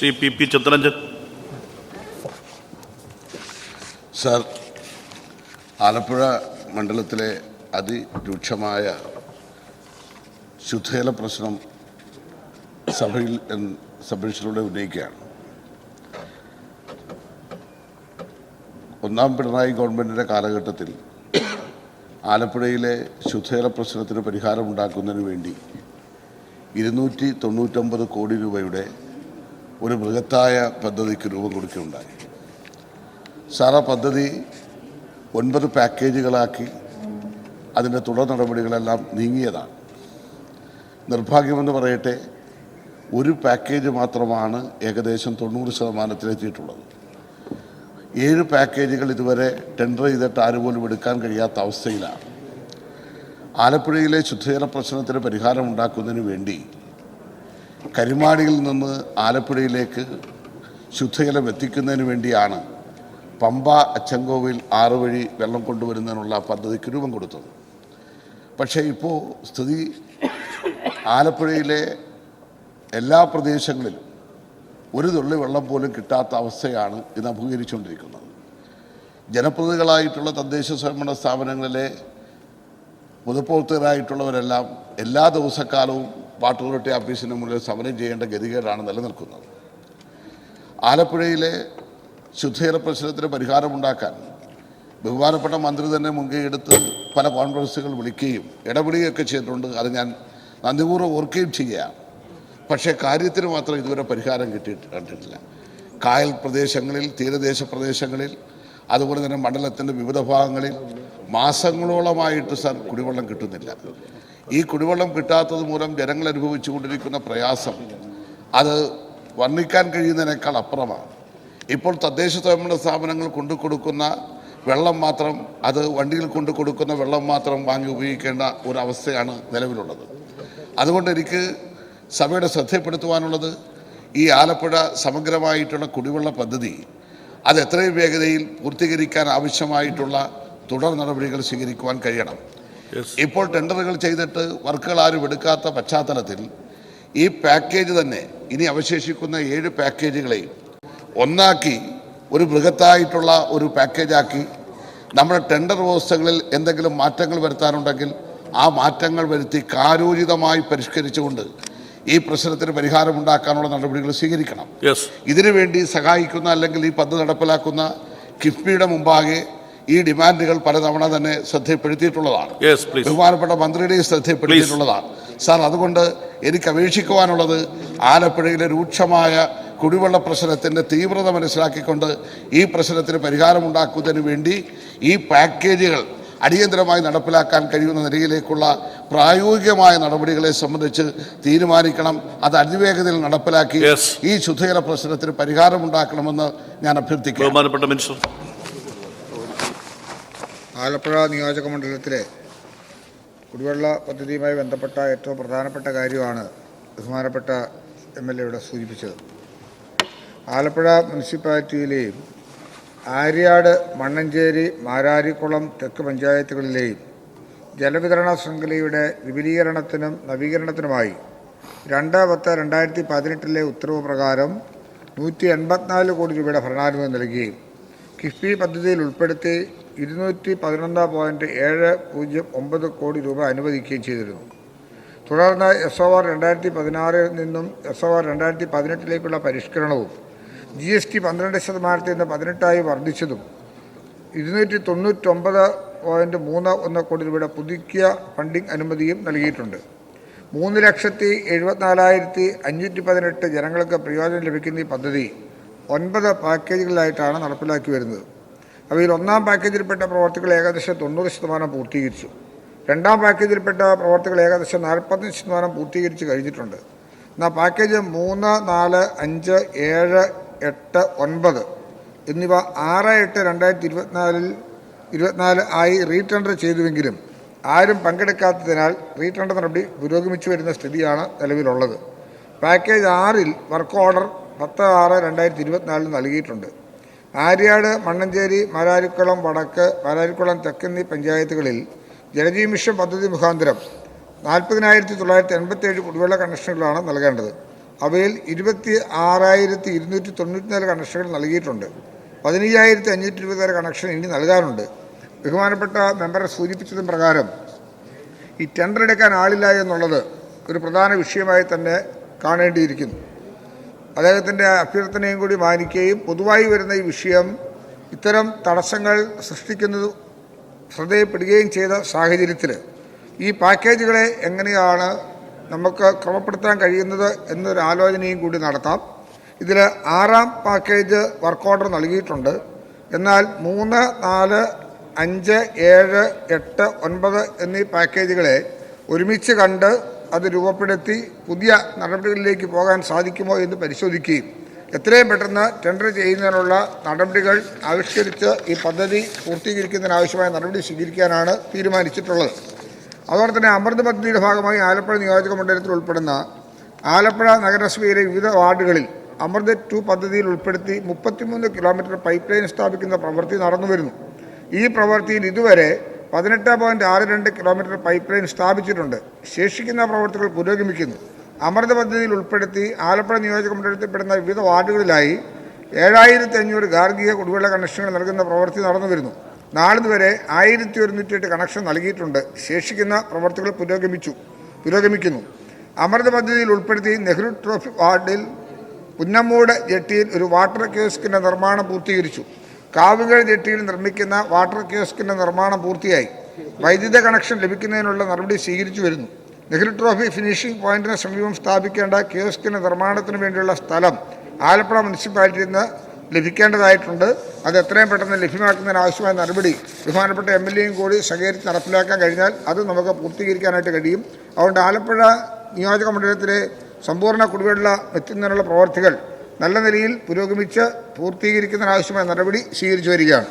Shri P P Chittaranjan sir Alappuzha മണ്ഡലത്തിലെ അതിരൂക്ഷമായ ശുദ്ധജല പ്രശ്നം സഭയിൽ സബ്മിഷനിലൂടെ ഉന്നയിക്കുകയാണ്. ഒന്നാം പിണറായി ഗവൺമെന്റിന്റെ കാലഘട്ടത്തിൽ ആലപ്പുഴയിലെ ശുദ്ധജല പ്രശ്നത്തിന് പരിഹാരമുണ്ടാക്കുന്നതിന് വേണ്ടി ഇരുന്നൂറ്റി തൊണ്ണൂറ്റൊമ്പത് കോടി രൂപയുടെ ഒരു ബൃഹത്തായ പദ്ധതിക്ക് രൂപം കൊടുക്കുകയുണ്ടായി. ആ പദ്ധതി ഒൻപത് പാക്കേജുകളാക്കി അതിന്റെ തുടർ നടപടികളെല്ലാം നീങ്ങിയതാണ്. നിർഭാഗ്യമെന്ന് പറയട്ടെ ഒരു പാക്കേജ് മാത്രമാണ് ഏകദേശം തൊണ്ണൂറ് ശതമാനത്തിലെത്തിയിട്ടുള്ളത്. ഏഴ് പാക്കേജുകൾ ഇതുവരെ ടെൻഡർ ചെയ്തിട്ട് ആരുപോലും എടുക്കാൻ കഴിയാത്ത അവസ്ഥയിലാണ്. ആലപ്പുഴയിലെ ശുദ്ധജല പ്രശ്നത്തിന് പരിഹാരം ഉണ്ടാക്കുന്നതിന് വേണ്ടി കരിമാടിയിൽ നിന്ന് ആലപ്പുഴയിലേക്ക് ശുദ്ധജലം എത്തിക്കുന്നതിന് വേണ്ടിയാണ് പമ്പ അച്ചങ്കോവിൽ ആറ് വഴി വെള്ളം കൊണ്ടുവരുന്നതിനുള്ള പദ്ധതിക്ക് രൂപം കൊടുത്തത്. പക്ഷേ ഇപ്പോൾ സ്ഥിതി ആലപ്പുഴയിലെ എല്ലാ പ്രദേശങ്ങളിലും ഒരു തുള്ളി വെള്ളം പോലും കിട്ടാത്ത അവസ്ഥയാണ് ഇന്ന് അഭിമുഖീകരിച്ചുകൊണ്ടിരിക്കുന്നത്. ജനപ്രതിനിധികളായിട്ടുള്ള തദ്ദേശ സ്വയംഭരണ സ്ഥാപനങ്ങളിലെ പൊതുപ്രവർത്തകരായിട്ടുള്ളവരെല്ലാം എല്ലാ ദിവസക്കാലവും വാട്ടർ അതോറിറ്റി ഓഫീസിന് മുന്നിൽ സമരം ചെയ്യേണ്ട ഗതികേടാണ് നിലനിൽക്കുന്നത്. ആലപ്പുഴയിലെ ശുദ്ധജല പ്രശ്നത്തിന് പരിഹാരമുണ്ടാക്കാൻ ബഹുമാനപ്പെട്ട മന്ത്രി തന്നെ മുൻകൈയെടുത്ത് പല കോൺഫറൻസുകൾ വിളിക്കുകയും ഇടപെടുകയൊക്കെ ചെയ്തിട്ടുണ്ട്. അത് ഞാൻ നന്ദിപൂർവം ഓർക്കുകയും ചെയ്യുകയാണ്. പക്ഷേ കാര്യത്തിന് മാത്രം ഇതുവരെ പരിഹാരം കിട്ടിയിട്ട് കായൽ പ്രദേശങ്ങളിൽ തീരദേശ പ്രദേശങ്ങളിൽ അതുപോലെ തന്നെ മണ്ഡലത്തിന്റെ വിവിധ ഭാഗങ്ങളിൽ മാസങ്ങളോളമായിട്ട് സാർ കുടിവെള്ളം കിട്ടുന്നില്ല. ഈ കുടിവെള്ളം കിട്ടാത്തത് മൂലം ജനങ്ങൾ അനുഭവിച്ചുകൊണ്ടിരിക്കുന്ന പ്രയാസം അത് വർണിക്കാൻ കഴിയുന്നതിനേക്കാൾ അപ്പുറമാണ്. ഇപ്പോൾ തദ്ദേശ സ്വയംഭരണ സ്ഥാപനങ്ങൾ കൊണ്ടു കൊടുക്കുന്ന വെള്ളം മാത്രം അത് വണ്ടിയിൽ കൊണ്ടു കൊടുക്കുന്ന വെള്ളം മാത്രം വാങ്ങി ഉപയോഗിക്കേണ്ട ഒരവസ്ഥയാണ് നിലവിലുള്ളത്. അതുകൊണ്ട് എനിക്ക് സഭയുടെ ശ്രദ്ധപ്പെടുത്തുവാനുള്ളത് ഈ ആലപ്പുഴ സമഗ്രമായിട്ടുള്ള കുടിവെള്ള പദ്ധതി അത് എത്രയും വേഗതയിൽ പൂർത്തീകരിക്കാൻ ആവശ്യമായിട്ടുള്ള തുടർ നടപടികൾ സ്വീകരിക്കുവാൻ കഴിയണം. ഇപ്പോൾ ടെൻഡറുകൾ ചെയ്തിട്ട് വർക്കുകൾ ആരും എടുക്കാത്ത പശ്ചാത്തലത്തിൽ ഈ പാക്കേജ് തന്നെ ഇനി അവശേഷിക്കുന്ന ഏഴ് പാക്കേജുകളെയും ഒന്നാക്കി ഒരു ബൃഹത്തായിട്ടുള്ള ഒരു പാക്കേജാക്കി നമ്മുടെ ടെൻഡർ വ്യവസ്ഥകളിൽ എന്തെങ്കിലും മാറ്റങ്ങൾ വരുത്താനുണ്ടെങ്കിൽ ആ മാറ്റങ്ങൾ വരുത്തി കാലോചിതമായി പരിഷ്കരിച്ചുകൊണ്ട് ഈ പ്രശ്നത്തിന് പരിഹാരമുണ്ടാക്കാനുള്ള നടപടികൾ സ്വീകരിക്കണം. ഇതിനുവേണ്ടി ഇതിനു വേണ്ടി സഹായിക്കുന്ന അല്ലെങ്കിൽ ഈ പദ്ധതി നടപ്പിലാക്കുന്ന കിഫ്ബിയുടെ മുമ്പാകെ ഈ ഡിമാൻഡുകൾ പലതവണ തന്നെ ശ്രദ്ധപ്പെടുത്തിയിട്ടുള്ളതാണ് ബഹുമാനപ്പെട്ട മന്ത്രിയുടെയും ശ്രദ്ധപ്പെടുത്തിയിട്ടുള്ളതാണ് സാർ അതുകൊണ്ട് എനിക്ക് അപേക്ഷിക്കുവാനുള്ളത് ആലപ്പുഴയിലെ രൂക്ഷമായ കുടിവെള്ള പ്രശ്നത്തിന്റെ തീവ്രത മനസ്സിലാക്കിക്കൊണ്ട് ഈ പ്രശ്നത്തിന് പരിഹാരമുണ്ടാക്കുന്നതിന് വേണ്ടി ഈ പാക്കേജുകൾ അടിയന്തരമായി നടപ്പിലാക്കാൻ കഴിയുന്ന നിലയിലേക്കുള്ള പ്രായോഗികമായ നടപടികളെ സംബന്ധിച്ച് തീരുമാനിക്കണം. അത് അതിവേഗതയിൽ നടപ്പിലാക്കി ഈ ശുദ്ധജല പ്രശ്നത്തിന് പരിഹാരമുണ്ടാക്കണമെന്ന് ഞാൻ അഭ്യർത്ഥിക്കുന്നു ആലപ്പുഴ നിയോജക മണ്ഡലത്തിലെ കുടിവെള്ള പദ്ധതിയുമായി ബന്ധപ്പെട്ട ഏറ്റവും പ്രധാനപ്പെട്ട കാര്യമാണ് ബഹുമാനപ്പെട്ട എം എൽ എയുടെ സൂചിപ്പിച്ചത്. ആലപ്പുഴ മുനിസിപ്പാലിറ്റിയിലെയും ആര്യാട് മണ്ണഞ്ചേരി മാരാരിക്കുളം തെക്ക് പഞ്ചായത്തുകളിലെയും ജലവിതരണ ശൃംഖലയുടെ വിപുലീകരണത്തിനും നവീകരണത്തിനുമായി രണ്ട് പത്ത് രണ്ടായിരത്തി പതിനെട്ടിലെ ഉത്തരവ് പ്രകാരം നൂറ്റി എൺപത്തിനാല് കോടി രൂപയുടെ ഭരണാനുമതി നൽകുകയും കിഫ്ബി പദ്ധതിയിൽ ഉൾപ്പെടുത്തി ഇരുന്നൂറ്റി പതിനൊന്ന് പോയിന്റ് ഏഴ് പൂജ്യം ഒമ്പത് കോടി രൂപ അനുവദിക്കുകയും ചെയ്തിരുന്നു. തുടർന്ന് എസ് ഒ ആർ രണ്ടായിരത്തി പതിനാറിൽ നിന്നും എസ് ഒ ആർ രണ്ടായിരത്തി പതിനെട്ടിലേക്കുള്ള പരിഷ്കരണവും ജി എസ് ടി പന്ത്രണ്ട് ശതമാനത്തിൽ നിന്ന് പതിനെട്ടായി വർദ്ധിച്ചതും ഇരുന്നൂറ്റി തൊണ്ണൂറ്റൊമ്പത് പോയിന്റ് മൂന്ന് ഒന്ന് കോടി രൂപയുടെ പുതുക്കിയ ഫണ്ടിംഗ് അനുമതിയും നൽകിയിട്ടുണ്ട്. മൂന്ന് ലക്ഷത്തി എഴുപത്തിനാലായിരത്തി അഞ്ഞൂറ്റി പതിനെട്ട് ജനങ്ങൾക്ക് പ്രയോജനം ലഭിക്കുന്ന ഈ പദ്ധതി ഒൻപത് പാക്കേജുകളിലായിട്ടാണ് നടപ്പിലാക്കി വരുന്നത്. അവയിൽ ഒന്നാം പാക്കേജിൽപ്പെട്ട പ്രവർത്തികൾ ഏകദേശം തൊണ്ണൂറ് ശതമാനം പൂർത്തീകരിച്ചു. രണ്ടാം പാക്കേജിൽപ്പെട്ട പ്രവർത്തികൾ ഏകദേശം നാൽപ്പത്തഞ്ച് ശതമാനം പൂർത്തീകരിച്ച് കഴിഞ്ഞിട്ടുണ്ട്. എന്നാൽ പാക്കേജ് മൂന്ന് നാല് അഞ്ച് ഏഴ് എട്ട് ഒൻപത് എന്നിവ ആറ് എട്ട് രണ്ടായിരത്തി ഇരുപത്തിനാലിൽ ഇരുപത്തിനാല് ആയി റീടെൻഡർ ചെയ്തുവെങ്കിലും ആരും പങ്കെടുക്കാത്തതിനാൽ റീടെൻഡർ നടപടി പുരോഗമിച്ചു വരുന്ന സ്ഥിതിയാണ് നിലവിലുള്ളത്. പാക്കേജ് ആറിൽ വർക്ക് ഓർഡർ പത്ത് ആറ് രണ്ടായിരത്തി ഇരുപത്തിനാലിൽ നൽകിയിട്ടുണ്ട്. ആര്യാട് മണ്ണഞ്ചേരി മാരാരിക്കുളം വടക്ക് മാരാരിക്കുളം തെക്ക് എന്നീ പഞ്ചായത്തുകളിൽ ജലജീവ മിഷൻ പദ്ധതി മുഖാന്തരം നാൽപ്പതിനായിരത്തി തൊള്ളായിരത്തി എൺപത്തി ഏഴ് കുടിവെള്ള കണക്ഷനുകളാണ് നൽകേണ്ടത്. അവയിൽ ഇരുപത്തി ആറായിരത്തി ഇരുന്നൂറ്റി തൊണ്ണൂറ്റിനാല് കണക്ഷനുകൾ നൽകിയിട്ടുണ്ട്. പതിനയ്യായിരത്തി അഞ്ഞൂറ്റി ഇരുപത്താറ് കണക്ഷൻ ഇനി നൽകാനുണ്ട്. ബഹുമാനപ്പെട്ട മെമ്പറെ സൂചിപ്പിച്ചതും പ്രകാരം ഈ ടെൻഡർ എടുക്കാൻ ആളില്ല എന്നുള്ളത് ഒരു പ്രധാന വിഷയമായി തന്നെ കാണേണ്ടിയിരിക്കുന്നു. അദ്ദേഹത്തിന്റെ അഭ്യർത്ഥനയും കൂടി മാനിക്കുകയും പൊതുവായി വരുന്ന ഈ വിഷയം ഇത്തരം തടസ്സങ്ങൾ സൃഷ്ടിക്കുന്നത് ശ്രദ്ധയപ്പെടുകയും ചെയ്ത സാഹചര്യത്തിൽ ഈ പാക്കേജുകളെ എങ്ങനെയാണ് നമുക്ക് ക്രമപ്പെടുത്താൻ കഴിയുന്നത് എന്നൊരു ആലോചനയും കൂടി നടത്താം. ഇതിൽ ആറാം പാക്കേജ് വർക്ക് ഓർഡർ നൽകിയിട്ടുണ്ട്. എന്നാൽ മൂന്ന് നാല് അഞ്ച് ഏഴ് എട്ട് ഒൻപത് എന്നീ പാക്കേജുകളെ ഒരുമിച്ച് കണ്ട് അത് രൂപപ്പെടുത്തി പുതിയ നടപടികളിലേക്ക് പോകാൻ സാധിക്കുമോ എന്ന് പരിശോധിക്കുകയും എത്രയും പെട്ടെന്ന് ടെൻഡർ ചെയ്യുന്നതിനുള്ള നടപടികൾ ആവിഷ്കരിച്ച് ഈ പദ്ധതി പൂർത്തീകരിക്കുന്നതിനാവശ്യമായ നടപടി സ്വീകരിക്കാനാണ് തീരുമാനിച്ചിട്ടുള്ളത്. അതോടെ തന്നെ അമൃത് പദ്ധതിയുടെ ഭാഗമായി ആലപ്പുഴ നിയോജക മണ്ഡലത്തിൽ ഉൾപ്പെടുന്ന ആലപ്പുഴ നഗരസഭയിലെ വിവിധ വാർഡുകളിൽ അമൃത് ടു പദ്ധതിയിൽ ഉൾപ്പെടുത്തി മുപ്പത്തിമൂന്ന് കിലോമീറ്റർ പൈപ്പ് ലൈൻ സ്ഥാപിക്കുന്ന പ്രവൃത്തി നടന്നു വരുന്നു ഈ പ്രവൃത്തിയിൽ ഇതുവരെ പതിനെട്ട് പോയിന്റ് ആറ് രണ്ട് കിലോമീറ്റർ പൈപ്പ് ലൈൻ സ്ഥാപിച്ചിട്ടുണ്ട്. ശേഷിക്കുന്ന പ്രവർത്തികൾ പുരോഗമിക്കുന്നു. അമൃത പദ്ധതിയിൽ ഉൾപ്പെടുത്തി ആലപ്പുഴ നിയോജക മണ്ഡലത്തിൽപ്പെടുന്ന വിവിധ വാർഡുകളിലായി ഏഴായിരത്തി അഞ്ഞൂറ് ഗാർഹിക കുടിവെള്ള കണക്ഷനുകൾ നൽകുന്ന പ്രവൃത്തി നടന്നു വരുന്നു നാളിതുവരെ ആയിരത്തി ഒരുന്നൂറ്റി എട്ട് കണക്ഷൻ നൽകിയിട്ടുണ്ട്. ശേഷിക്കുന്ന പ്രവർത്തികൾ പുരോഗമിച്ചു പുരോഗമിക്കുന്നു. അമൃത പദ്ധതിയിൽ ഉൾപ്പെടുത്തി നെഹ്റു ട്രോഫി വാർഡിൽ പുന്നമ്മൂട് ജെട്ടിയിൽ ഒരു വാട്ടർ കിയോസ്കിന്റെ നിർമ്മാണം പൂർത്തീകരിച്ചു. കാവുകൾ ജെട്ടിയിൽ നിർമ്മിക്കുന്ന വാട്ടർ കിയോസ്കിന്റെ നിർമ്മാണം പൂർത്തിയായി. വൈദ്യുത കണക്ഷൻ ലഭിക്കുന്നതിനുള്ള നടപടി സ്വീകരിച്ചു വരുന്നു. നെഹ്റു ട്രോഫി ഫിനിഷിംഗ് പോയിന്റിന് സമീപം സ്ഥാപിക്കേണ്ട കിയോസ്കിന്റെ നിർമ്മാണത്തിന് വേണ്ടിയുള്ള സ്ഥലം ആലപ്പുഴ മുനിസിപ്പാലിറ്റിയിൽ നിന്ന് ലഭിക്കേണ്ടതായിട്ടുണ്ട്. അത് എത്രയും പെട്ടെന്ന് ലഭ്യമാക്കുന്നതിന് ആവശ്യമായ നടപടി ബഹുമാനപ്പെട്ട എം എൽ എയും കൂടി സഹകരിച്ച് നടപ്പിലാക്കാൻ കഴിഞ്ഞാൽ അത് നമുക്ക് പൂർത്തീകരിക്കാനായിട്ട് കഴിയും. അതുകൊണ്ട് ആലപ്പുഴ നിയോജക മണ്ഡലത്തിലെ സമ്പൂർണ കുടിവെള്ള എത്തുന്നതിനുള്ള പ്രവർത്തികൾ നല്ല നിലയിൽ പുരോഗമിച്ച് പൂർത്തീകരിക്കുന്നതിനാവശ്യമായ നടപടി സ്വീകരിച്ചു വരികയാണ്.